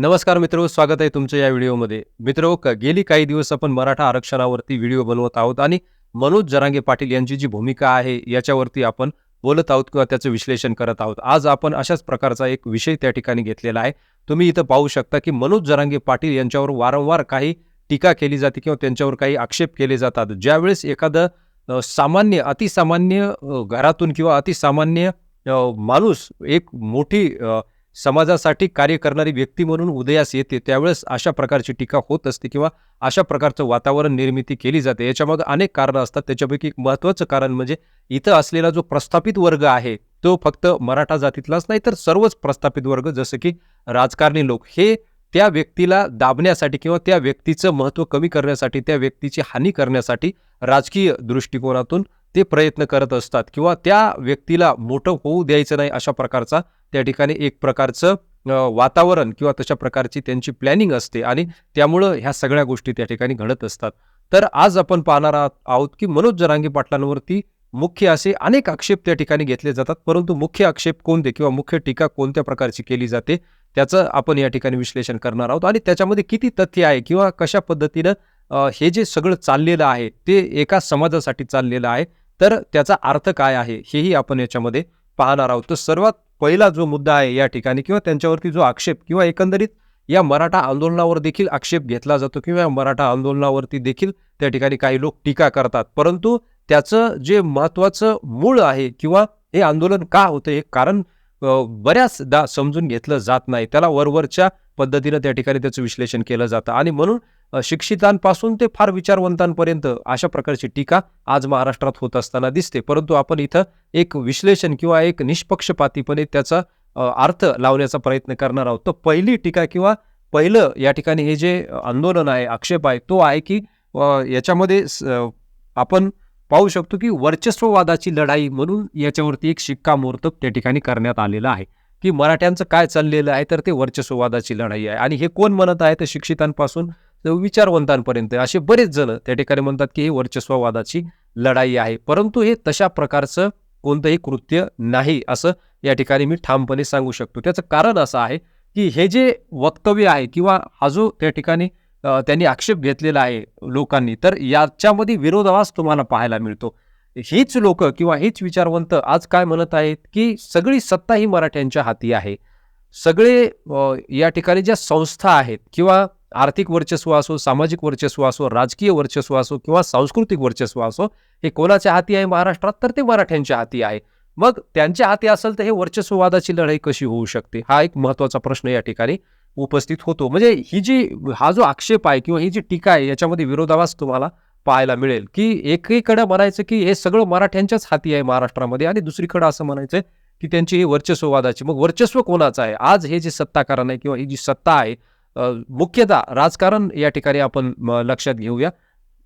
नमस्कार मित्र स्वागत आहे तुमच्या या व्हिडिओमध्ये. मित्र गेली काही दिवस आपण मराठा आरक्षणावरती व्हिडिओ बनवत आहोत आणि मनोज जरांगे पाटील यांची जी भूमिका आहे याच्यावरती आपण बोलत आहोत किंवा त्याचं विश्लेषण करत आहोत. आज आपण अशाच प्रकारचा एक विषय त्या ठिकाणी घेतलेला आहे. तुम्ही इथं पाहू शकता की मनोज जरांगे पाटील यांच्यावर वारंवार काही टीका केली जाते किंवा त्यांच्यावर काही आक्षेप केले जातात. ज्यावेळेस एखादं सामान्य अतिसामान्य घरातून किंवा अतिसामान्य माणूस एक मोठी समाजासाठी कार्य करणारी व्यक्ती म्हणून उदयास येते त्यावेळेस अशा प्रकारची टीका होत असते किंवा अशा प्रकारचं वातावरण निर्मिती केली जाते. याच्यामागे अनेक कारणं असतात. त्याच्यापैकी एक महत्त्वाचं कारण म्हणजे इथं असलेला जो प्रस्थापित वर्ग आहे तो फक्त मराठा जातीतलाच नाही तर सर्वच प्रस्थापित वर्ग जसं की राजकारणी लोक हे त्या व्यक्तीला दाबण्यासाठी किंवा त्या व्यक्तीचं महत्त्व कमी करण्यासाठी त्या व्यक्तीची हानी करण्यासाठी राजकीय दृष्टिकोनातून ते प्रयत्न करत असतात किंवा त्या व्यक्तीला मोठं होऊ द्यायचं नाही अशा प्रकारचा त्या ठिकाणी एक प्रकारचं वातावरण किंवा तशा प्रकारची त्यांची प्लॅनिंग असते आणि त्यामुळं ह्या सगळ्या गोष्टी त्या ठिकाणी घडत असतात. तर आज आपण पाहणार आहोत- आहोत की मनोज जरांगी पाटलांवरती मुख्य असे अनेक आक्षेप त्या ठिकाणी घेतले जातात. परंतु मुख्य आक्षेप कोणते किंवा मुख्य टीका कोणत्या प्रकारची केली जाते त्याचं आपण या ठिकाणी विश्लेषण करणार आहोत आणि त्याच्यामध्ये किती तथ्य आहे किंवा कशा पद्धतीनं हे जे सगळं चाललेलं आहे ते एका समाजासाठी चाललेलं आहे तर त्याचा अर्थ काय आहे हेही आपण याच्यामध्ये पाहणार आहोत. तर सर्वात पहिला जो मुद्दा आहे या ठिकाणी किंवा त्यांच्यावरती जो आक्षेप किंवा एकंदरीत या मराठा आंदोलनावर देखील आक्षेप घेतला जातो किंवा या मराठा आंदोलनावरती देखील त्या ठिकाणी काही लोक टीका करतात. परंतु त्याचं जे महत्त्वाचं मूळ आहे किंवा हे आंदोलन का होतं हे कारण बऱ्याचदा समजून घेतलं जात नाही. त्याला वरवरच्या पद्धतीनं त्या ठिकाणी त्याचं विश्लेषण केलं जातं. आणि म्हणून शिक्षितांपासून ते फार विचारवंतांपर्यंत अशा प्रकारची टीका आज महाराष्ट्रात होत असताना दिसते. परंतु आपण इथं एक विश्लेषण किंवा एक निष्पक्षपातीपणे त्याचा अर्थ लावण्याचा प्रयत्न करणार आहोत. तर पहिली टीका किंवा पहिलं या ठिकाणी हे जे आंदोलन आहे आक्षेप आहे तो आहे की याच्यामध्ये स- आपण पाहू शकतो की वर्चस्ववादाची लढाई म्हणून याच्यावरती एक शिक्कामोर्तब त्या ठिकाणी करण्यात आलेलं आहे. की मराठ्यांचं काय चाललेलं आहे तर ते वर्चस्ववादाची लढाई आहे. आणि हे कोण म्हणत आहे तर शिक्षितांपासून विचारवंतांपर्यंत असे बरेच जण त्या ठिकाणी म्हणतात की हे वर्चस्ववादाची लढाई आहे. परंतु हे तशा प्रकारचं कोणतंही कृत्य नाही असं या ठिकाणी मी ठामपणे सांगू शकतो. त्याचं कारण असं आहे की हे जे वक्तव्य आहे किंवा हा जो त्या ठिकाणी त्यांनी आक्षेप घेतलेला आहे लोकांनी तर याच्यामध्ये विरोधाभास तुम्हाला पाहायला मिळतो. हीच लोक किंवा हीच विचारवंत आज काय म्हणत आहेत की सगळी सत्ता ही मराठ्यांच्या हाती आहे. सगळे या ठिकाणी ज्या संस्था आहेत किंवा आर्थिक वर्चस्व असो सामाजिक वर्चस्व असो राजकीय वर्चस्व असो किंवा सांस्कृतिक वर्चस्व असो हे कोणाच्या हाती आहे? महाराष्ट्रात तर ते मराठ्यांच्या हाती आहे. मग त्यांच्या हाती असेल तर हे वर्चस्ववादाची लढाई कशी होऊ शकते? हा एक महत्त्वाचा प्रश्न या ठिकाणी उपस्थित होतो. म्हणजे ही जी हा जो आक्षेप आहे किंवा ही जी टीका आहे याच्यामध्ये विरोधाभास तुम्हाला पाहायला मिळेल की एकीकडे म्हणायचं की हे सगळं मराठ्यांच्याच हाती आहे महाराष्ट्रामध्ये आणि दुसरीकडे असं म्हणायचं की त्यांची ही वर्चस्ववादाची. मग वर्चस्व कोणाचं आहे? आज हे जे सत्ताकारण आहे किंवा ही जी सत्ता आहे मुख्यतः राजकारण या ठिकाणी आपण म, लक्षात घेऊया.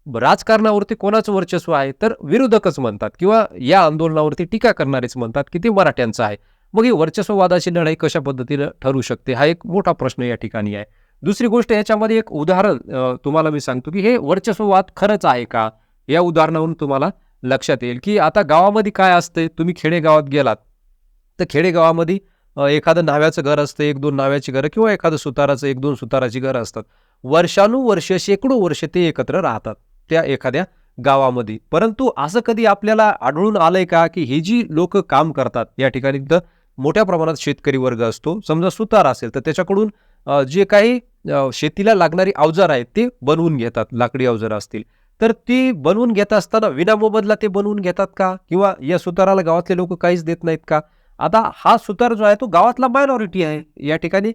राजकारणावरती कोणाचं वर्चस्व आहे? तर विरोधकच म्हणतात किंवा या आंदोलनावरती टीका करणारेच म्हणतात की ते मराठ्यांचं आहे. मग ही वर्चस्ववादाची लढाई कशा पद्धतीनं ठरू शकते? हा एक मोठा प्रश्न या ठिकाणी आहे. दुसरी गोष्ट याच्यामध्ये एक उदाहरण तुम्हाला मी सांगतो की हे वर्चस्ववाद खरंच आहे का? या उदाहरणावरून तुम्हाला लक्षात येईल की आता गावामध्ये काय असते तुम्ही खेडेगावात गेलात. तर खेडेगावामध्ये एखादं नाव्याचं घर असतं एक दोन नाव्याची घरं किंवा एखादं सुताराचं एक दोन सुताराची घरं असतात. वर्षानुवर्ष शेकडो वर्ष ते एकत्र राहतात त्या एखाद्या गावामध्ये. परंतु असं कधी आपल्याला आढळून आलंय का की हे जी लोक काम करतात या ठिकाणी तर मोठ्या प्रमाणात शेतकरी वर्ग असतो. समजा सुतार असेल तर त्याच्याकडून जे काही शेतीला लागणारी अवजार आहेत ते बनवून घेतात लाकडी अवजार असतील. तर ती बनवून घेत असताना विनामोबदला ते बनवून घेतात का? किंवा या सुताराला गावातले लोक काहीच देत नाहीत का? आता हा सुतार जो आहे तो गावातला मायनॉरिटी आहे. या ठिकाणी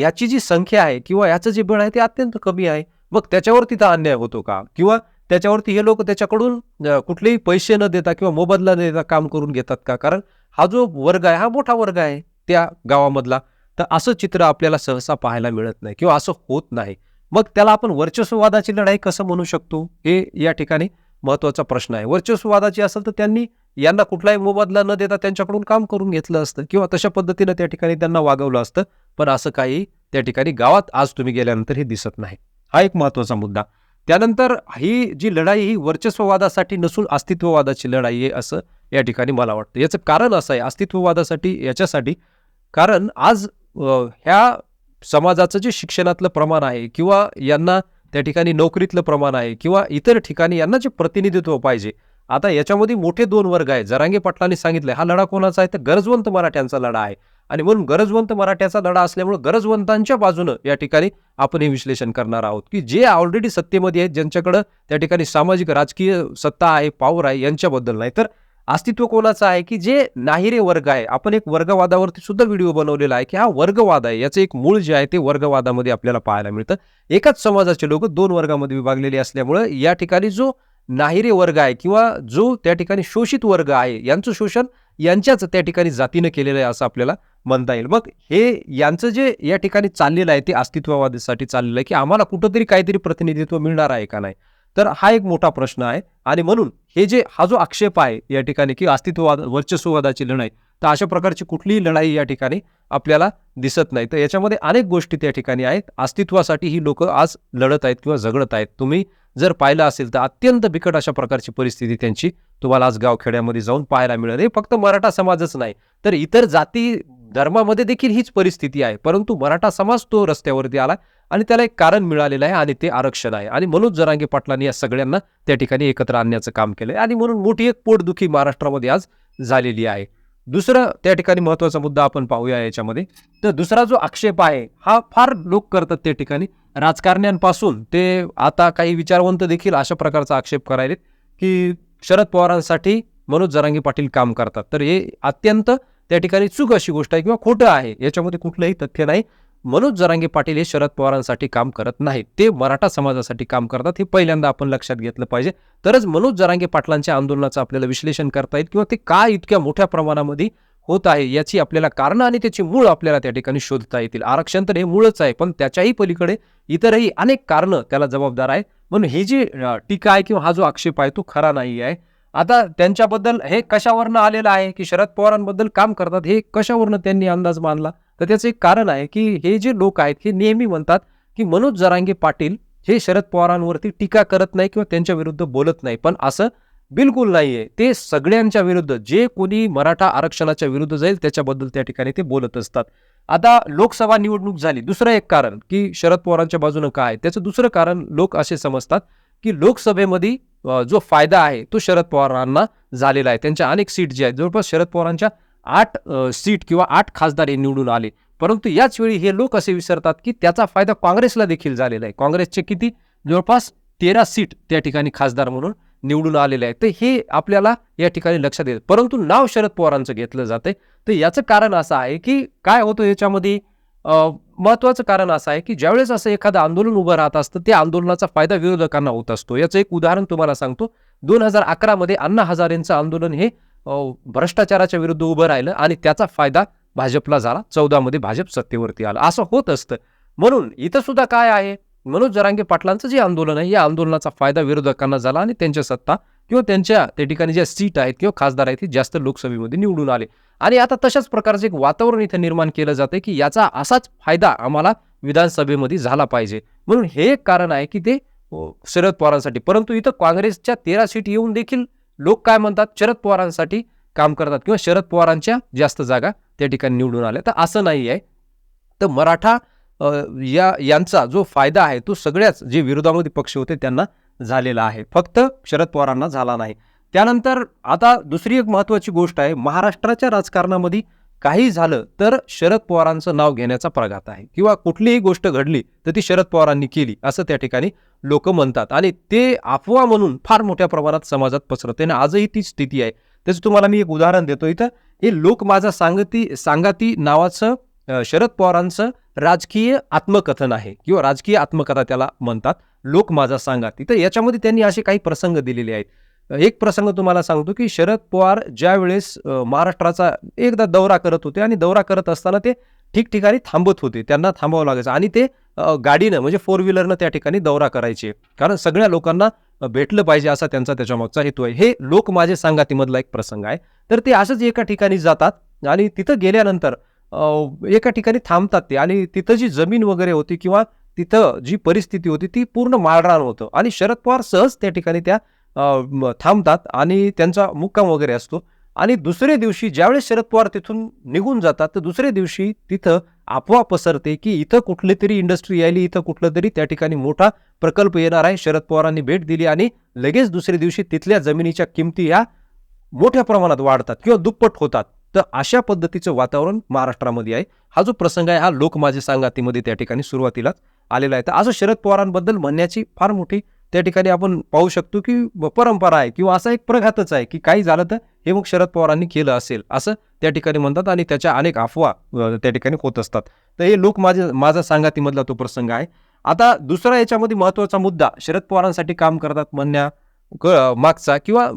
याची जी संख्या आहे किंवा याचं जे बळ आहे ते अत्यंत कमी आहे. मग त्याच्यावर तिथं अन्याय होतो का? किंवा त्याच्यावरती हे लोक त्याच्याकडून कुठलेही पैसे न देता किंवा मोबदला न देता काम करून घेतात का? कारण हा जो वर्ग आहे हा मोठा वर्ग आहे त्या गावामधला. तर असं चित्र आपल्याला सहसा पाहायला मिळत नाही किंवा असं होत नाही. मग त्याला आपण वर्चस्ववादाची लढाई कसं म्हणू शकतो? हे या ठिकाणी महत्त्वाचा प्रश्न आहे. वर्चस्ववादाची असेल तर त्यांनी यांना कुठलाही मोबदला न देता त्यांच्याकडून काम करून घेतलं असतं किंवा तशा पद्धतीनं त्या ठिकाणी त्यांना वागवलं असतं. पण असं काही त्या ठिकाणी गावात आज तुम्ही गेल्यानंतर हे दिसत नाही. हा एक महत्त्वाचा मुद्दा. त्यानंतर ही जी लढाई ही वर्चस्ववादासाठी नसून अस्तित्ववादाची लढाई आहे असं या ठिकाणी मला वाटतं. याचं कारण असं आहे अस्तित्ववादासाठी याच्यासाठी. कारण आज ह्या समाजाचं जे शिक्षणातलं प्रमाण आहे किंवा यांना त्या ठिकाणी नोकरीतलं प्रमाण आहे किंवा इतर ठिकाणी यांना जे प्रतिनिधित्व पाहिजे आता याच्यामध्ये मोठे दोन वर्ग आहे जरांगे पाटलांनी सांगितलं हा लढा कोणाचा आहे? तर गरजवंत मराठ्यांचा लढा आहे. आणि म्हणून गरजवंत मराठ्याचा लढा असल्यामुळे गरजवंतांच्या बाजूनं या ठिकाणी आपण हे विश्लेषण करणार आहोत. की जे ऑलरेडी सत्तेमध्ये आहेत ज्यांच्याकडं त्या ठिकाणी सामाजिक राजकीय सत्ता आहे पॉवर आहे यांच्याबद्दल नाही. तर अस्तित्व कोणाचं आहे? की जे नाहिरे वर्ग आहे आपण एक वर्गवादावरती सुद्धा व्हिडिओ बनवलेला आहे की हा वर्गवाद आहे. याचं एक मूळ जे आहे ते वर्गवादामध्ये आपल्याला पाहायला मिळतं. एकाच समाजाचे लोक दोन वर्गामध्ये विभागलेले असल्यामुळं या ठिकाणी जो नाहिरे वर्ग आहे किंवा जो त्या ठिकाणी शोषित वर्ग आहे यांचं शोषण यांच्याच त्या ठिकाणी जातीनं केलेलं आहे असं आपल्याला म्हणता येईल. मग हे यांचं जे या ठिकाणी चाललेलं आहे ते अस्तित्ववादासाठी चाललेलं आहे की आम्हाला कुठंतरी काहीतरी प्रतिनिधित्व मिळणार आहे का नाही? तर हा एक मोठा प्रश्न आहे आणि म्हणून हे जे हा जो आक्षेप आहे या ठिकाणी की अस्तित्ववाद वर्चस्ववादाची लढाई तर अशा प्रकारची कुठलीही लढाई या ठिकाणी आपल्याला दिसत नाही. तर याच्यामध्ये अनेक गोष्टी त्या ठिकाणी आहेत. अस्तित्वासाठी ही लोक आज लढत आहेत किंवा झगडत आहेत. तुम्ही जर पाहिलं असेल तर अत्यंत बिकट अशा प्रकारची परिस्थिती त्यांची. तुम्हाला आज गावखेड्यामध्ये जाऊन पाहायला मिळेल. हे फक्त मराठा समाजच नाही तर इतर जाती धर्मामध्ये देखील हीच परिस्थिती आहे. परंतु मराठा समाज तो रस्त्यावरती आला आणि त्याला एक कारण मिळालेलं आहे आणि ते आरक्षण आहे. आणि मनोज जरांगे पाटलांनी या सगळ्यांना त्या ठिकाणी एकत्र आणण्याचं काम केलंय. आणि म्हणून मोठी एक पोटदुखी महाराष्ट्रामध्ये आज झालेली आहे. दुसरं त्या ठिकाणी महत्त्वाचा मुद्दा आपण पाहूया याच्यामध्ये. तर दुसरा जो आक्षेप आहे हा फार लोक करतात त्या ठिकाणी. राजकारण्यांपासून ते आता काही विचारवंत देखील अशा प्रकारचा आक्षेप करायलेत की शरद पवारांसाठी मनोज जरांगी पाटील काम करतात. तर हे अत्यंत त्या ठिकाणी चूक अशी गोष्ट आहे किंवा खोटं आहे. याच्यामध्ये कुठलंही तथ्य नाही. मनोज जरांगे पाटील हे शरद पवारांसाठी काम करत नाहीत. ते मराठा समाजासाठी काम करतात हे पहिल्यांदा आपण लक्षात घेतलं पाहिजे. तरच मनोज जरांगे पाटलांच्या आंदोलनाचं आपल्याला विश्लेषण करता येईल किंवा ते का इतक्या मोठ्या प्रमाणामध्ये होत आहे याची आपल्याला कारणं आणि त्याची मूळ आपल्याला त्या ठिकाणी शोधता येतील. आरक्षण तर हे मूळच आहे पण त्याच्याही पलीकडे इतरही अनेक कारणं त्याला जबाबदार आहे. म्हणून ही जी टीका आहे किंवा हा जो आक्षेप आहे तो खरा नाही आहे. आता त्यांच्याबद्दल हे कशावरनं आलेलं आहे की शरद पवारांबद्दल काम करतात हे कशावरनं त्यांनी अंदाज मानला तर त्याचं एक कारण आहे की हे जे लोक आहेत हे नेहमी म्हणतात की मनोज जरांगे पाटील हे शरद पवारांवरती टीका करत नाही किंवा त्यांच्या विरुद्ध बोलत नाही. पण असं बिलकुल नाहीये. ते सगळ्यांच्या विरुद्ध जे कोणी मराठा आरक्षणाच्या विरुद्ध जाईल त्याच्याबद्दल त्या ठिकाणी ते बोलत असतात. आता लोकसभा निवडणूक झाली. दुसरं एक कारण की शरद पवारांच्या बाजूनं काय? त्याचं दुसरं कारण लोक असे समजतात की लोकसभेमध्ये जो फायदा आहे तो शरद पवारांना झालेला आहे. त्यांच्या अनेक सीट जे आहेत जवळपास शरद पवारांच्या आठ सीट किंवा आठ खासदार हे निवडून आले. परंतु याच वेळी हे लोक असे विसरतात की त्याचा फायदा काँग्रेसला देखील झालेला आहे. काँग्रेसचे किती? जवळपास तेरा सीट त्या ठिकाणी खासदार म्हणून निवडून आलेले आहे तर हे आपल्याला या ठिकाणी लक्षात येतं. परंतु नाव शरद पवारांचं घेतलं जाते तर याचं कारण असं आहे की काय होतं याच्यामध्ये? महत्त्वाचं कारण असं आहे की ज्यावेळेस असं एखादं आंदोलन उभं राहत असतं त्या आंदोलनाचा फायदा विरोधकांना होत असतो. याचं एक उदाहरण तुम्हाला सांगतो. दोन हजार अकरामध्ये अण्णा हजारेंचं आंदोलन हे भ्रष्टाचाराच्या विरुद्ध उभं राहिलं आणि त्याचा फायदा भाजपला झाला. चौदामध्ये भाजप सत्तेवरती आला. असं होत असतं. म्हणून इथं सुद्धा काय आहे? मनोज जरांगे पाटलांचं जे आंदोलन आहे या आंदोलनाचा फायदा विरोधकांना झाला आणि त्यांच्या सत्ता किंवा त्यांच्या त्या ठिकाणी ज्या सीट आहेत किंवा खासदार आहेत ते जास्त लोकसभेमध्ये निवडून आले. आणि आता तशाच प्रकारचं एक वातावरण इथं निर्माण केलं जातं की याचा असाच फायदा आम्हाला विधानसभेमध्ये झाला पाहिजे. म्हणून हे एक कारण आहे की ते शरद पवारांसाठी. परंतु इथं काँग्रेसच्या तेरा सीट येऊन देखील लोक काय म्हणतात शरद पवारांसाठी काम करतात किंवा शरद पवारांच्या जास्त जागा त्या ठिकाणी निवडून आल्या. तर असं नाही आहे तर मराठा या यांचा जो फायदा आहे तो सगळ्याच जे विरोधामध्ये पक्ष होते त्यांना झालेला आहे. फक्त शरद पवारांना झाला नाही. त्यानंतर आता दुसरी एक महत्त्वाची गोष्ट आहे महाराष्ट्राच्या राजकारणामध्ये काही झालं तर शरद पवारांचं नाव घेण्याचा प्रघात आहे. किंवा कुठलीही गोष्ट घडली तर ती शरद पवारांनी केली असं त्या ठिकाणी लोक म्हणतात. आणि ते अफवा म्हणून फार मोठ्या प्रमाणात समाजात पसरते आणि आजही ती स्थिती आहे. त्याचं तुम्हाला मी एक उदाहरण देतो इथं. हे लोक माझा सांगती सांगाती नावाचं शरद पवारांचं राजकीय आत्मकथन आहे किंवा राजकीय आत्मकथा त्याला म्हणतात. लोक माझा सांगा. तिथं याच्यामध्ये त्यांनी असे काही प्रसंग दिलेले आहेत. एक प्रसंग तुम्हाला सांगतो की शरद पवार ज्या वेळेस महाराष्ट्राचा एकदा दौरा करत होते आणि दौरा करत असताना ते ठिकठिकाणी थांबत होते. त्यांना थांबावं लागायचं आणि ते गाडीनं म्हणजे फोर व्हीलरनं त्या ठिकाणी दौरा करायचे. कारण सगळ्या लोकांना भेटलं पाहिजे असा त्यांचा त्याच्यामागचा हेतू आहे. हे लोक माझे सांगातीमधला एक प्रसंग आहे. तर ते असंच एका ठिकाणी जातात आणि तिथं गेल्यानंतर एका ठिकाणी थांबतात ते. आणि तिथं जी जमीन वगैरे होती किंवा तिथं जी परिस्थिती होती ती पूर्ण माळरान होतं. आणि शरद पवार सहज त्या ठिकाणी त्या थांबतात आणि त्यांचा मुक्काम वगैरे असतो. आणि दुसऱ्या दिवशी ज्यावेळेस शरद पवार तिथून निघून जातात तर दुसऱ्या दिवशी तिथं अफवा पसरते की इथं कुठली तरी इंडस्ट्री यायली इथं कुठलं तरी त्या ठिकाणी मोठा प्रकल्प येणार आहे. शरद पवारांनी भेट दिली आणि लगेच दुसऱ्या दिवशी तिथल्या जमिनीच्या किमती या मोठ्या प्रमाणात वाढतात किंवा दुप्पट होतात. तर अशा पद्धतीचं वातावरण महाराष्ट्रामध्ये आहे. हा जो प्रसंग आहे हा लोक माझे सांगातीमध्ये त्या ठिकाणी सुरुवातीलाच आलेला आहे. तर असं शरद पवारांबद्दल म्हणण्याची फार मोठी त्या ठिकाणी आपण पाहू शकतो की परंपरा आहे किंवा असा एक प्रघातच आहे की काही झालं तर हे मग शरद पवारांनी केलं असेल असं त्या ठिकाणी म्हणतात आणि त्याच्या अनेक अफवा त्या ठिकाणी होत असतात. तर हे लोक माझे माझा सांगातीमधला तो प्रसंग आहे. आता दुसरा याच्यामध्ये महत्त्वाचा मुद्दा शरद पवारांसाठी काम करतात म्हणण्या मागचा किंवा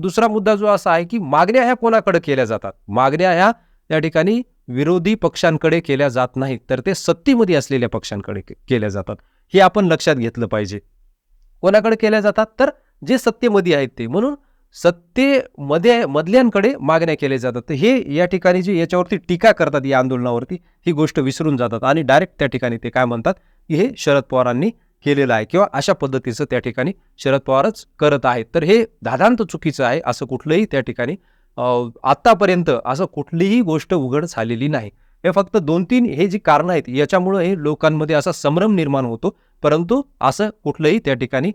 दुसरा मुद्दा जो असा आहे की मागण्या ह्या कोणाकडे केल्या जातात? मागण्या ह्या या ठिकाणी विरोधी पक्षांकडे केल्या जात नाहीत. तर ते सत्तेमध्ये असलेल्या पक्षांकडे केल्या जातात. हे आपण लक्षात घेतलं पाहिजे. कोणाकडे केल्या जातात? तर जे सत्तेमध्ये आहेत ते. म्हणून सत्तेमध्ये मधल्यांकडे मागण्या केल्या जातात. तर हे या ठिकाणी जे याच्यावरती टीका करतात या आंदोलनावरती ही गोष्ट विसरून जातात. आणि डायरेक्ट त्या ठिकाणी ते काय म्हणतात की हे शरद पवारांनी केलेलं आहे किंवा अशा पद्धतीचं त्या ठिकाणी शरद पवारच करत आहेत. तर हे दादांत चुकीचं आहे असं कुठलंही त्या ठिकाणी आत्तापर्यंत असं कुठलीही गोष्ट उघड झालेली नाही. हे फक्त दोन तीन हे जी कारणं आहेत याच्यामुळं हे लोकांमध्ये असा संभ्रम निर्माण होतो. परंतु असं कुठलंही त्या ठिकाणी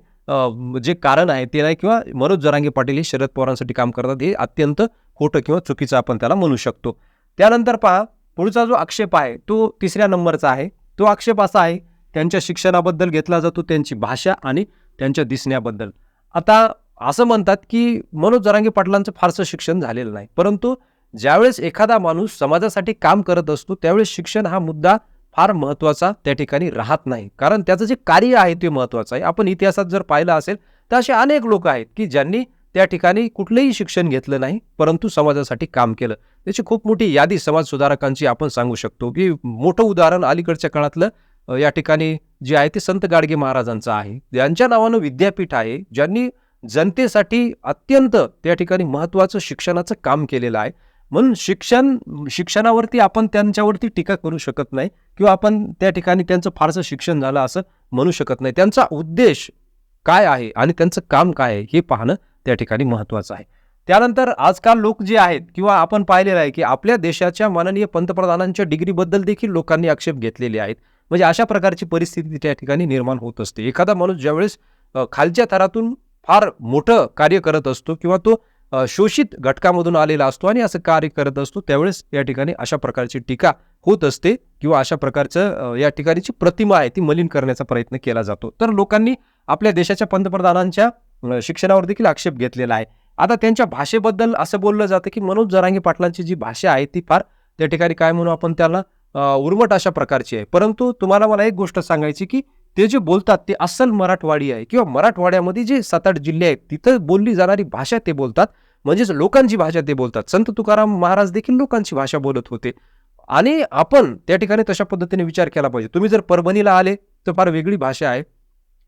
जे कारण आहे ते नाही किंवा मनोज जरांगे पाटील हे शरद पवारांसाठी काम करतात हे अत्यंत खोटं किंवा चुकीचं आपण त्याला म्हणू शकतो. त्यानंतर पहा पुढचा जो आक्षेप आहे तो तिसऱ्या नंबरचा आहे. तो आक्षेप असा आहे त्यांच्या शिक्षणाबद्दल घेतला जातो त्यांची भाषा आणि त्यांच्या दिसण्याबद्दल. आता असं म्हणतात की मनोज जरांगे पाटलांचं फारसं शिक्षण झालेलं नाही. परंतु ज्यावेळेस एखादा माणूस समाजासाठी काम करत असतो त्यावेळेस शिक्षण हा मुद्दा फार महत्त्वाचा त्या ठिकाणी राहत नाही. कारण त्याचं जे कार्य आहे ते महत्त्वाचं आहे. आपण इतिहासात जर पाहिलं असेल तर असे अनेक लोक आहेत की ज्यांनी त्या ठिकाणी कुठलंही शिक्षण घेतलं नाही परंतु समाजासाठी काम केलं. त्याची खूप मोठी यादी समाज सुधारकांची आपण सांगू शकतो. की मोठं उदाहरण अलीकडच्या काळातलं या ठिकाणी जे आहे ते संत गाडगे महाराजांचं आहे. ज्यांच्या नावानं विद्यापीठ आहे. ज्यांनी जनतेसाठी अत्यंत त्या ठिकाणी महत्त्वाचं शिक्षणाचं काम केलेलं आहे. म्हणून शिक्षण शिक्षणावरती आपण त्यांच्यावरती टीका करू शकत नाही किंवा आपण त्या ठिकाणी त्यांचं फारसं शिक्षण झालं असं म्हणू शकत नाही. त्यांचा उद्देश काय आहे आणि त्यांचं काम काय आहे हे पाहणं त्या ठिकाणी महत्त्वाचं आहे. त्यानंतर आजकाल लोक जे आहेत किंवा आपण पाहिलेलं आहे की आपल्या देशाच्या माननीय पंतप्रधानांच्या डिग्रीबद्दल देखील लोकांनी आक्षेप घेतलेले आहेत. म्हणजे अशा प्रकारची परिस्थिती त्या ठिकाणी निर्माण होत असते. एखादा माणूस ज्यावेळेस खालच्या थरातून फार मोठं कार्य करत असतो किंवा तो शोषित घटकामधून आलेला असतो आणि असं कार्य करत असतो त्यावेळेस या ठिकाणी अशा प्रकारची टीका होत असते किंवा अशा प्रकारचं या ठिकाणीची प्रतिमा आहे ती मलिन करण्याचा प्रयत्न केला जातो. तर लोकांनी आपल्या देशाच्या पंतप्रधानांच्या शिक्षणावर देखील आक्षेप घेतलेला आहे. आता त्यांच्या भाषेबद्दल असं बोललं जातं की मनोज जरांगे पाटलांची जी भाषा आहे ती फार त्या ठिकाणी काय म्हणू आपण त्याला? अ, उर्मट अशा प्रकारची आहे. परंतु तुम्हाला मला एक गोष्ट सांगायची की ते जे बोलतात ते अस्सल मराठवाडी आहे किंवा मराठवाड्यामध्ये जे सात आठ जिल्हे आहेत तिथं बोलली जाणारी भाषा ते बोलतात. म्हणजेच लोकांची भाषा ते बोलतात. संत तुकाराम महाराज देखील लोकांची भाषा बोलत होते. आणि आपण त्या ठिकाणी तशा पद्धतीने विचार केला पाहिजे. तुम्ही जर परभणीला आले तर फार वेगळी भाषा आहे.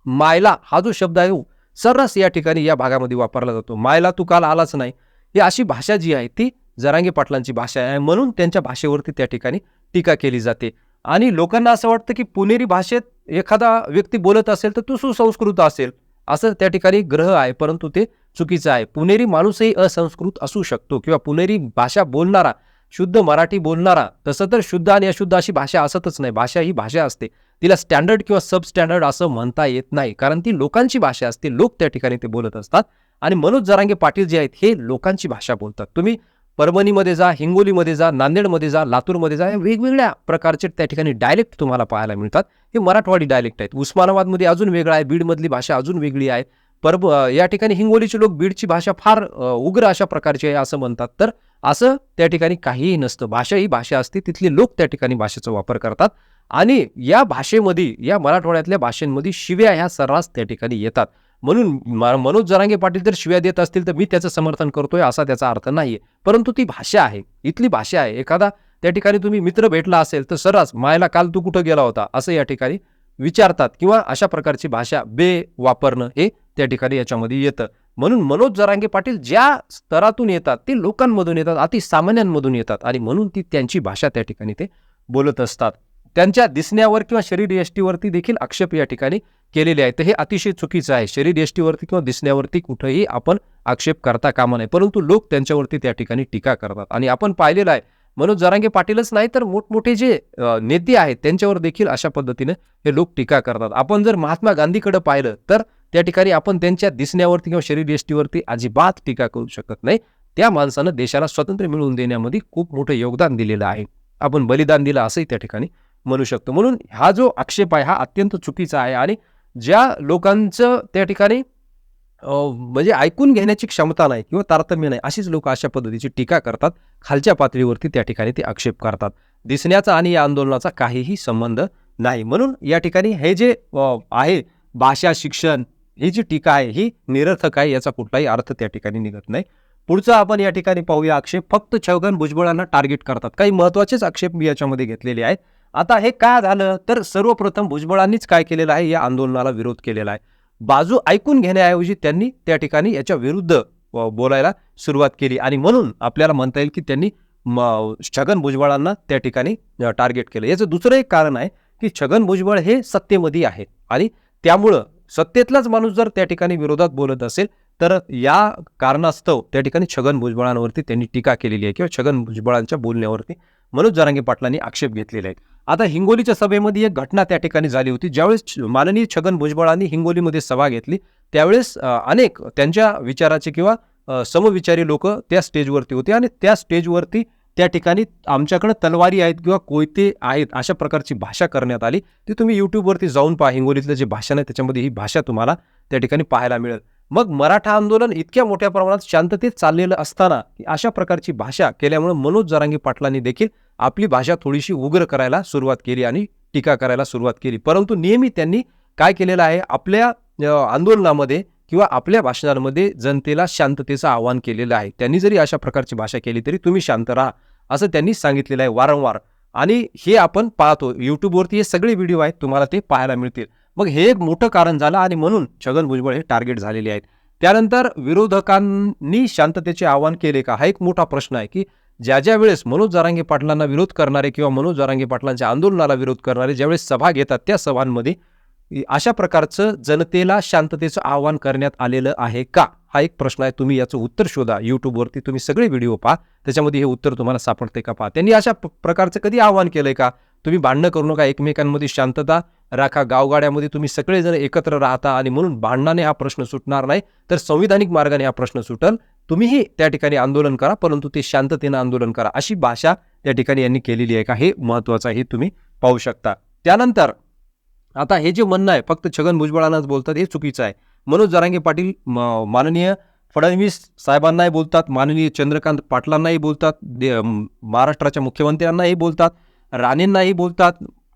मायला हा जो शब्द आहे सर्रास या ठिकाणी या भागामध्ये वापरला जातो. मायला तू काल आलाच नाही. ही अशी भाषा जी आहे ती जरांगे पाटलांची भाषा आहे म्हणून त्यांच्या भाषेवरती त्या ठिकाणी टीका केली जाते. आणि लोकांना असं वाटतं की पुणेरी भाषेत एखादा व्यक्ती बोलत असेल तर तो सुसंस्कृत असेल. असं त्या ठिकाणी ग्रह आहे परंतु ते चुकीचं आहे. पुणेरी माणूसही असंस्कृत असू शकतो किंवा पुणेरी भाषा बोलणारा शुद्ध मराठी बोलणारा तसं तर शुद्ध आणि अशुद्ध अशी भाषा असतच नाही. भाषा ही भाषा असते. तिला स्टँडर्ड किंवा सब स्टँडर्ड असं म्हणता येत नाही. कारण ती लोकांची भाषा असते. लोक त्या ठिकाणी ते बोलत असतात. आणि मनोज जरांगे पाटील जे आहेत हे लोकांची भाषा बोलतात. तुम्ही परभणीमध्ये जा हिंगोलीमध्ये जा नांदेडमध्ये जा लातूरमध्ये जा या वेगवेगळ्या प्रकारचे त्या ठिकाणी डायलेक्ट तुम्हाला पाहायला मिळतात. हे मराठवाडी डायलेक्ट आहेत. उस्मानाबादमध्ये अजून वेगळं आहे बीडमधली भाषा अजून वेगळी आहे. परब या ठिकाणी हिंगोलीचे लोक बीडची भाषा फार उग्र अशा प्रकारची आहे असं म्हणतात. तर असं त्या ठिकाणी काहीही नसतं. भाषा ही भाषा असते. तिथले लोक त्या ठिकाणी भाषेचा वापर करतात. आणि या भाषेमध्ये या मराठवाड्यातल्या भाषेमध्ये शिव्या ह्या सर्रास त्या ठिकाणी येतात. म्हणून मनोज जरांगे पाटील जर शिव्या देत असतील तर मी त्याचं समर्थन करतोय असा त्याचा अर्थ नाहीये. परंतु ती भाषा आहे इथली भाषा आहे. एखादा त्या ठिकाणी तुम्ही मित्र भेटला असेल तर सर्रास मायला काल तू कुठं गेला होता? असं या ठिकाणी विचारतात किंवा अशा प्रकारची भाषा बे वापरणं हे त्या ठिकाणी याच्यामध्ये येतं. म्हणून मनोज जरांगे पाटील ज्या स्तरातून येतात ते लोकांमधून येतात अतिसामान्यांमधून येतात आणि म्हणून ती त्यांची भाषा त्या ठिकाणी ते बोलत असतात. त्यांच्या दिसण्यावर किंवा शरीर यष्टीवरती देखील आक्षेप या ठिकाणी केलेले आहे तर हे अतिशय चुकीचं आहे. शरीर यष्टीवरती किंवा दिसण्यावरती कुठेही आपण आक्षेप करता कामा नये. परंतु लोक त्यांच्यावरती त्या ठिकाणी टीका करतात. आणि आपण पाहिलेलं आहे मनोज जरांगे पाटीलच नाही तर मोठमोठे जे नेते आहेत त्यांच्यावर देखील अशा पद्धतीने हे लोक टीका करतात. आपण जर महात्मा गांधीकडे पाहिलं तर त्या ठिकाणी आपण त्यांच्या दिसण्यावरती किंवा शरीर यष्टीवरती अजिबात टीका करू शकत नाही. त्या माणसानं देशाला स्वातंत्र्य मिळवून देण्यामध्ये खूप मोठं योगदान दिलेलं आहे. आपण बलिदान दिलं असंही त्या ठिकाणी म्हणू शकतो. म्हणून हा जो आक्षेप आहे हा अत्यंत चुकीचा आहे आणि ज्या लोकांचं त्या ठिकाणी म्हणजे ऐकून घेण्याची क्षमता नाही किंवा तारतम्य नाही अशीच लोक अशा पद्धतीची टीका करतात. खालच्या पातळीवरती त्या ठिकाणी ते आक्षेप करतात. दिसण्याचा आणि या आंदोलनाचा काहीही संबंध नाही. म्हणून या ठिकाणी हे जे आहे भाषा शिक्षण ही जी टीका आहे ही निरर्थक आहे याचा कुठलाही अर्थ त्या ठिकाणी निघत नाही. पुढचा आपण या ठिकाणी पाहूया आक्षेप. फक्त छगन भुजबळांना टार्गेट करतात. काही महत्त्वाचेच आक्षेप मी याच्यामध्ये घेतलेले आहेत. आता हे काय झालं? तर सर्वप्रथम भुजबळांनीच काय केलेलं आहे? या आंदोलनाला विरोध केलेला आहे. बाजू ऐकून घेण्याऐवजी त्यांनी त्या ठिकाणी याच्या विरुद्ध बोलायला सुरुवात केली. आणि म्हणून आपल्याला म्हणता येईल की त्यांनी छगन भुजबळांना त्या ठिकाणी टार्गेट केलं. याचं दुसरं एक कारण आहे की छगन भुजबळ हे सत्तेमध्ये आहेत आणि त्यामुळं सत्तेतलाच माणूस जर त्या ठिकाणी विरोधात बोलत असेल तर या कारणास्तव त्या ठिकाणी छगन भुजबळांवरती त्यांनी टीका केलेली आहे किंवा छगन भुजबळांच्या बोलण्यावरती मनोज जरांगे पाटलांनी आक्षेप घेतलेले आहेत. आता हिंगोलीच्या सभेमध्ये एक घटना त्या ठिकाणी झाली होती. ज्यावेळेस माननीय छगन भुजबळांनी हिंगोलीमध्ये सभा घेतली त्यावेळेस अनेक त्यांच्या विचाराचे किंवा समविचारी लोक त्या स्टेजवरती होते आणि त्या स्टेजवरती त्या ठिकाणी आमच्याकडे तलवारी आहेत किंवा कोयते आहेत अशा प्रकारची भाषा करण्यात आली. ती तुम्ही यूट्यूबवरती जाऊन पहा. हिंगोलीतलं जे भाषण आहे त्याच्यामध्ये ही भाषा तुम्हाला त्या ठिकाणी पाहायला मिळेल. मग मराठा आंदोलन इतक्या मोठ्या प्रमाणात शांततेत चाललेलं असताना अशा प्रकारची भाषा केल्यामुळे मनोज जरांगी पाटलांनी देखील आपली भाषा थोडीशी उग्र करायला सुरुवात केली आणि टीका करायला सुरुवात केली. परंतु नेहमी त्यांनी काय केलेलं आहे? आपल्या आंदोलनामध्ये किंवा आपल्या भाषणांमध्ये जनतेला शांततेचं आवाहन केलेलं आहे. त्यांनी जरी अशा प्रकारची भाषा केली तरी तुम्ही शांत राहा असं त्यांनी सांगितलेलं आहे वारंवार. आणि हे आपण पाहतो. यूट्यूबवरती हे सगळे व्हिडिओ आहेत तुम्हाला ते पाहायला मिळतील. मग हे एक मोठं कारण झालं आणि म्हणून छगन भुजबळ हे टार्गेट झालेले आहेत. त्यानंतर विरोधकांनी शांततेचे आवाहन केले का? हा एक मोठा प्रश्न आहे की ज्या ज्या वेळेस मनोज जारांगे पाटलांना विरोध करणारे किंवा मनोज जारांगे पाटलांच्या आंदोलनाला विरोध करणारे ज्यावेळेस सभा घेतात त्या सभांमध्ये अशा प्रकारचं जनतेला शांततेचं आवाहन करण्यात आलेलं आहे का? हा एक प्रश्न आहे. तुम्ही याचं उत्तर शोधा. यूट्यूबवरती तुम्ही सगळे व्हिडिओ पहा. त्याच्यामध्ये हे उत्तर तुम्हाला सापडते का पहा त्यांनी अशा प्रकारचं कधी आवाहन केलंय का? तुम्ही भांडणं करू नका. एकमेकांमध्ये शांतता राखा गावगाड्यामध्ये तुम्ही सगळेजण एकत्र राहता आणि म्हणून भांडणाने हा प्रश्न सुटणार नाही तर संविधानिक मार्गाने हा प्रश्न सुटल. तुम्हीही त्या ठिकाणी आंदोलन करा परंतु ते शांततेनं आंदोलन करा. अशी भाषा त्या ठिकाणी यांनी केलेली आहे का हे महत्वाचं हे तुम्ही पाहू शकता. त्यानंतर आता हे जे म्हणणं आहे फक्त छगन भुजबळांनाच बोलतात हे चुकीचं आहे. मनोज जरांगे पाटील माननीय फडणवीस साहेबांनाही बोलतात माननीय चंद्रकांत पाटलांनाही बोलतात महाराष्ट्राच्या मुख्यमंत्र्यांनाही बोलतात राणेंनाही बोलतात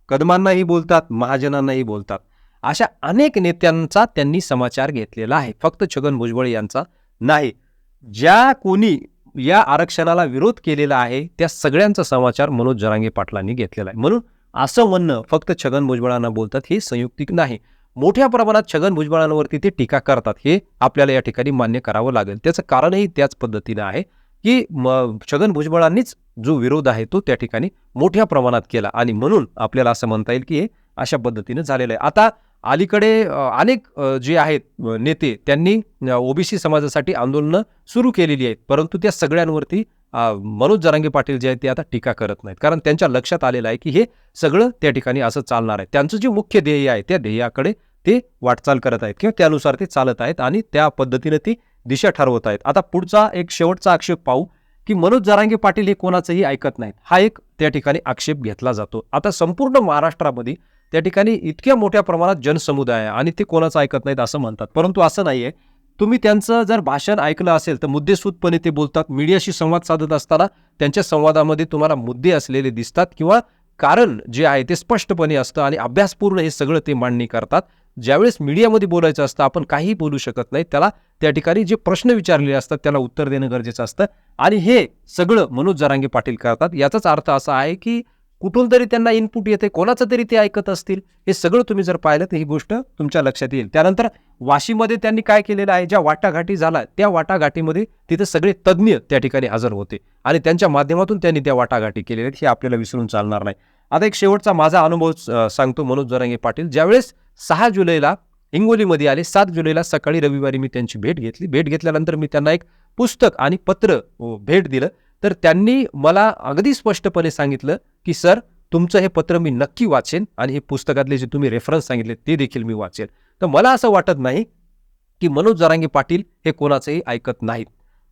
कदमांनाही बोलतात महाजनांनाही बोलतात. अशा अनेक नेत्यांचा त्यांनी समाचार घेतलेला आहे. फक्त छगन भुजबळ यांचा नाही. ज्या कोणी या आरक्षणाला विरोध केलेला आहे त्या सगळ्यांचा समाचार मनोज जरांगे पाटलांनी घेतलेला आहे. म्हणून असं म्हणणं फक्त छगन भुजबळांना बोलतात हे संयुक्तिक नाही. मोठ्या प्रमाणात छगन भुजबळांवरती ते टीका करतात हे आपल्याला या ठिकाणी मान्य करावं लागेल. त्याचं कारणही त्याच पद्धतीनं आहे. की म छगन भुजबळांनीच जो विरोध आहे तो त्या ठिकाणी मोठ्या प्रमाणात केला. आणि म्हणून आपल्याला असं म्हणता येईल की हे अशा पद्धतीनं झालेलं आहे. आता अलीकडे अनेक जे आहेत नेते त्यांनी ओबीसी समाजासाठी आंदोलनं सुरू केलेली आहेत. परंतु त्या सगळ्यांवरती मनोज जरांगे पाटील जे आहेत ते आता टीका करत नाहीत. कारण त्यांच्या लक्षात आलेलं आहे की हे सगळं त्या ठिकाणी असं चालणार आहे. त्यांचं जे मुख्य ध्येय आहे त्या ध्येयाकडे ते वाटचाल करत आहेत किंवा त्यानुसार ते चालत आहेत आणि त्या पद्धतीनं ती दिशा ठरवत आहेत. आता पुढचा एक शेवटचा आक्षेप पाहू की मनोज जरांगे पाटील हे कोणाचंही ऐकत नाहीत. हा एक त्या ठिकाणी आक्षेप घेतला जातो. आता संपूर्ण महाराष्ट्रामध्ये त्या ठिकाणी इतक्या मोठ्या प्रमाणात जनसमुदाय आहे आणि ते कोणाचं ऐकत नाहीत असं म्हणतात. परंतु असं नाही आहे तुम्ही त्यांचं जर भाषण ऐकलं असेल तर मुद्देसूदपणे ते बोलतात. मीडियाशी संवाद साधत असताना त्यांच्या संवादामध्ये तुम्हाला मुद्दे असलेले दिसतात किंवा कारण जे आहे ते स्पष्टपणे असतं आणि अभ्यासपूर्ण हे सगळं ते मांडणी करतात. ज्यावेळेस मीडियामध्ये बोलायचं असतं आपण काहीही बोलू शकत नाही. त्याला त्या ठिकाणी जे प्रश्न विचारलेले असतात त्याला उत्तर देणं गरजेचं असतं. आणि हे सगळं मनोज जरांगे पाटील करतात. याचाच अर्थ असा आहे की कुठून तरी त्यांना इनपुट येते कोणाचं तरी ते ऐकत असतील. हे सगळं तुम्ही जर पाहिलं तर ही गोष्ट तुमच्या लक्षात येईल. त्यानंतर वाशीमध्ये त्यांनी काय केलेलं आहे ज्या वाटाघाटी झाला त्या वाटाघाटीमध्ये तिथे सगळे तज्ज्ञ त्या ठिकाणी हजर होते. आणि त्यांच्या माध्यमातून त्यांनी त्या वाटाघाटी केलेल्या आहेत हे आपल्याला विसरून चालणार नाही. आता एक शेवटचा माझा अनुभव सांगतो मनोज जरांगे पाटील. ज्यावेळेस सहा जुलैला हिंगोलीमध्ये आले. सात जुलैला सकाळी रविवारी मी त्यांची भेट घेतली. भेट घेतल्यानंतर मी त्यांना एक पुस्तक आणि पत्र भेट दिलं. तर त्यांनी मला अगदी स्पष्टपणे सांगितलं की सर तुमचं हे पत्र मी नक्की वाचेन आणि हे पुस्तकातले जे तुम्ही रेफरन्स सांगितले ते देखील मी वाचेन. तर मला असं वाटत नाही की मनोज जरांगे पाटील हे कोणाचंही ऐकत नाहीत.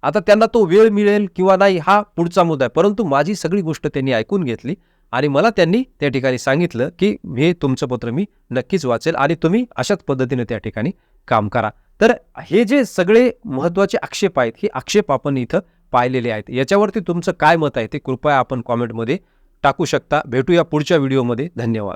आता त्यांना तो वेळ मिळेल किंवा नाही हा पुढचा मुद्दा आहे. परंतु माझी सगळी गोष्ट त्यांनी ऐकून घेतली. आणि मला त्यांनी त्या ठिकाणी सांगितलं की हे तुमचं पत्र मी नक्कीच वाचेल आणि तुम्ही अशाच पद्धतीने त्या ठिकाणी काम करा. तर हे जे सगळे महत्त्वाचे आक्षेप आहेत हे आक्षेप आपण इथं पाहिलेले आहेत. याच्यावरती तुमचं काय मत आहे ते कृपया आपण कॉमेंटमध्ये टाकू शकता. भेटूया पुढच्या व्हिडिओमध्ये. धन्यवाद.